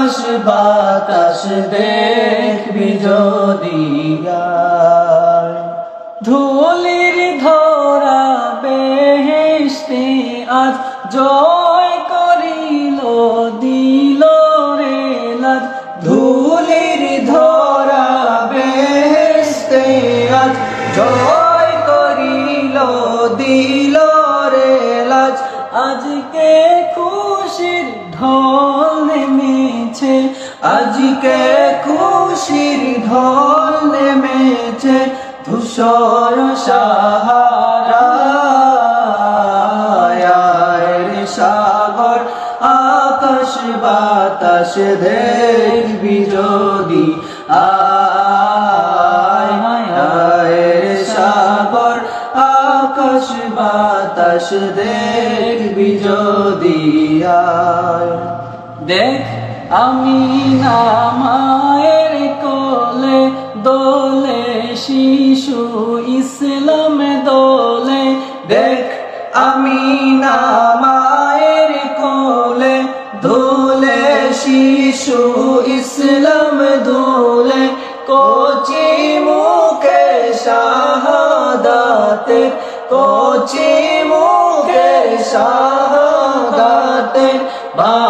আকাশ বাতাস দেখবি যদি ধুলির ধরা বেহেস্তে আজ জয় করিল, দিল রে লাজ। ধুলির ধরা বেহেস্তে আজ জয় করিল, দিল রে আজকে খুশির ঢল নেমেছে আজকে খুশির ঢল নেমেছে ধূসর সাহারা সাগর, আকাশ বাতাস দেখবি যদি আয় সাগর, আকাশ বাতাস দেখবি যদি আয়। দেখ আমি মায়ের কোলে দোলে শিশু ইসলাম দোলে। দেখ, আমি মায়ের কোলে দোলে শিশু ইসলাম দোলে। কোচি মুখে শাহাদাতে, কোচি মুখে শাহাদাতে বাণী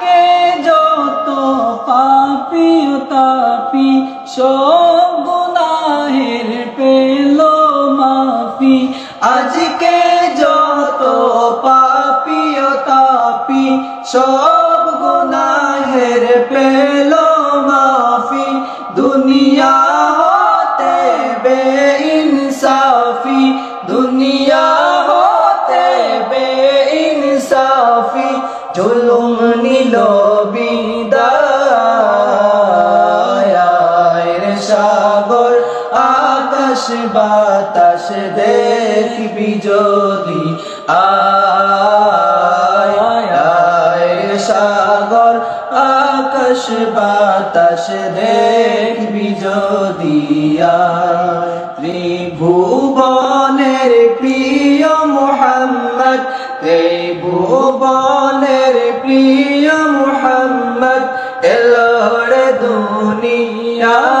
আজকে যত পাপি ও তাপি, সব গুনাহের পেল মাফি। দুনিয়া হতে বে ইনসাফি দুনিয়া হতে বে ইনসাফি জুলুম নিল বাতাস দেখবি যদি? আয় সাগর, আকাশ বাতাস দেখবি যদি? ত্রিভুবনের প্রিয় মোহাম্মদ ত্রিভুবনের প্রিয় মোহাম্মদ এলোর দুনিয়ায়